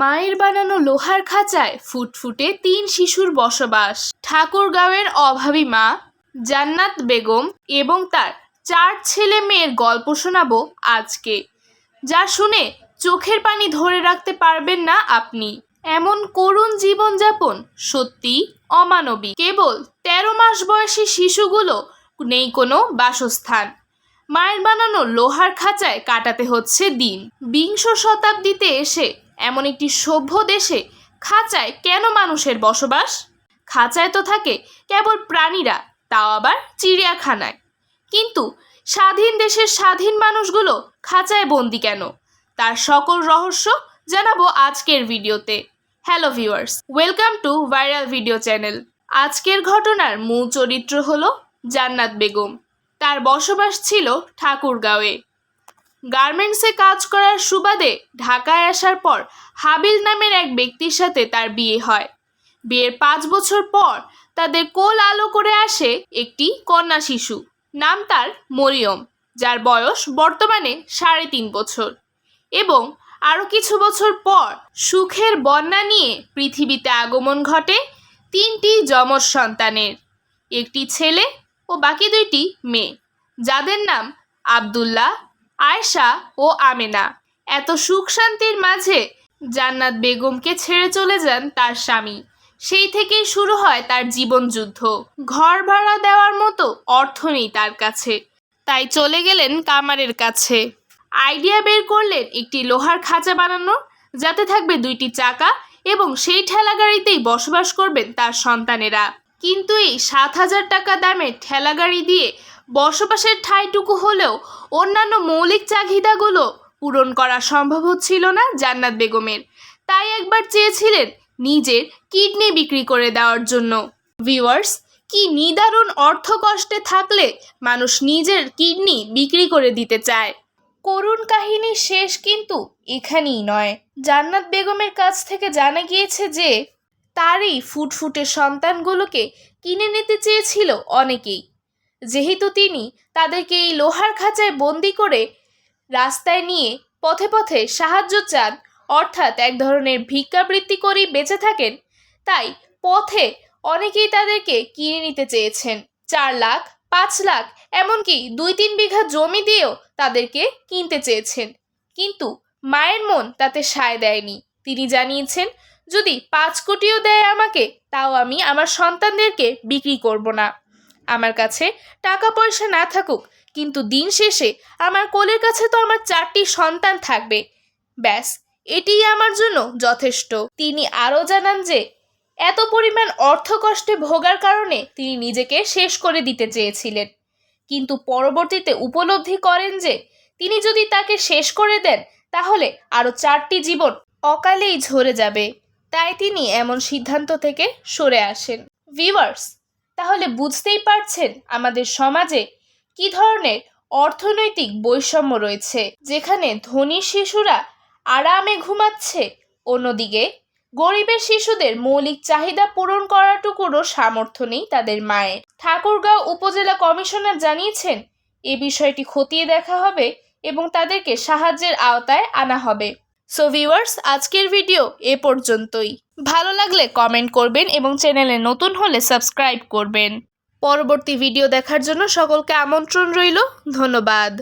মায়ের বানানো লোহার খাঁচায় ফুটফুটে তিন শিশুর বসবাস। ঠাকুরগাঁওয়ের অভাবী মা, জান্নাত বেগম এবং তার চার ছেলে মেয়ের গল্প শোনাবো আজকে। যা শুনে চোখের পানি ধরে রাখতে পারবেন না আপনি। এমন করুণ জীবনযাপন সত্যি অমানবিক। কেবল তেরো মাস বয়সী শিশুগুলো নেই কোনো বাসস্থান। মায়ের বানানো লোহার খাঁচায় কাটাতে হচ্ছে দিন। বিংশ শতাব্দীতে এসে এমন একটি সভ্য দেশে খাঁচায় কেন মানুষের বসবাস? খাঁচায় তো থাকে কেবল প্রাণীরা, তাও আবার চিড়িয়াখানায়। কিন্তু স্বাধীন দেশের স্বাধীন মানুষগুলো খাঁচায় বন্দি কেন? তার সকল রহস্য জানাব আজকের ভিডিওতে। Hello viewers, welcome to viral video channel. আজকের ঘটনার মূল চরিত্র হলো জান্নাত বেগম। তার বসবাস ছিল ঠাকুরগাঁওয়ে। গার্মেন্টসে কাজ করার সুবাদে ঢাকায় আসার পর হাবিল নামের এক ব্যক্তির সাথে তার বিয়ে হয়। বিয়ের পাঁচ বছর পর তাদের কোল আলো করে আসে একটি কন্যা শিশু, নাম তার মরিয়ম, যার বয়স বর্তমানে সাড়ে তিন বছর। এবং আরও কিছু বছর পর সুখের বন্যা নিয়ে পৃথিবীতে আগমন ঘটে তিনটি যমজ সন্তানের, একটি ছেলে ও বাকি দুইটি মেয়ে, যাদের নাম আব্দুল্লাহ আয়শা ও আমেনা এত সুখ শান্তির মাঝে জান্নাত বেগমকে ছেড়ে চলে যান তার স্বামী। সেই থেকেই শুরু হয় তার জীবনযুদ্ধ ঘর ভাড়া দেওয়ার মতো অর্থ নেই তার কাছে। তাই চলে গেলেন কামারের কাছে। আইডিয়া বের করলেন একটি লোহার খাঁচা বানানো, যাতে থাকবে দুইটি চাকা এবং সেই ঠেলাগাড়িতেই বসবাস করবেন তার সন্তানেরা। কিন্তু এই সাত হাজার টাকা দামের ঠেলাগাড়ি দিয়ে বসবাসের ঠাঁইটুকু হলেও অন্যান্য মৌলিক চাহিদাগুলো পূরণ করা সম্ভব হচ্ছিল না জান্নাত বেগমের। তাই একবার চেয়েছিলেন নিজের কিডনি বিক্রি করে দেওয়ার জন্য। ভিউয়ার্স, কি নিদারুণ অর্থ কষ্টে থাকলে মানুষ নিজের কিডনি বিক্রি করে দিতে চায়। করুণ কাহিনীর শেষ কিন্তু এখানেই নয়। জান্নাত বেগমের কাছ থেকে জানা গিয়েছে যে, তারই ফুটফুটে সন্তানগুলোকে কিনে নিতে চেয়েছিল অনেকেই। যেহেতু তিনি তাদেরকে এই লোহার খাঁচায় বন্দি করে রাস্তায় নিয়ে পথে পথে সাহায্য চান, অর্থাৎ এক ধরনের ভিক্ষাবৃত্তি করেই বেঁচে থাকেন, তাই পথে অনেকেই তাদেরকে কিনে নিতে চেয়েছেন। চার লাখ, পাঁচ লাখ, এমনকি দুই তিন বিঘা জমি দিয়েও তাদেরকে কিনতে চেয়েছেন। কিন্তু মায়ের মন তাতে সায় দেয়নি। তিনি জানিয়েছেন, যদি পাঁচ কোটিও দেয় আমাকে, তাও আমি আমার সন্তানদেরকে বিক্রি করব না। আমার কাছে টাকা পয়সা না থাকুক, কিন্তু দিন শেষে আমার কোলের কাছে তো আমার চারটি সন্তান থাকবে। ব্যাস, এটিই আমার জন্য যথেষ্ট। তিনি আরও জানান যে, এত পরিমাণ অর্থ কষ্টে ভোগার কারণে তিনি নিজেকে শেষ করে দিতে চেয়েছিলেন। কিন্তু পরবর্তীতে উপলব্ধি করেন যে, তিনি যদি তাকে শেষ করে দেন, তাহলে আরও চারটি জীবন অকালেই ঝরে যাবে। তাই তিনি এমন সিদ্ধান্ত থেকে সরে আসেন। ভিভার্স তাহলে বুঝতেই পারছেন আমাদের সমাজে কি ধরনের অর্থনৈতিক বৈষম্য রয়েছে, যেখানে ধনী শিশুরা আরামে ঘুমাচ্ছে। অন্যদিকে, গরিবের শিশুদের মৌলিক চাহিদা পূরণ করাটুকুরও সামর্থ্য নেই তাদের মায়ের। ঠাকুরগাঁও উপজেলা কমিশনার জানিয়েছেন, এ বিষয়টি খতিয়ে দেখা হবে এবং তাদেরকে সাহায্যের আওতায় আনা হবে। সো ভিউয়ার্স আজকের ভিডিও এ পর্যন্তই। ভালো লাগলে কমেন্ট করবেন এবং চ্যানেলে নতুন হলে সাবস্ক্রাইব করবেন। পরবর্তী ভিডিও দেখার জন্য সকলকে আমন্ত্রণ রইল। ধন্যবাদ।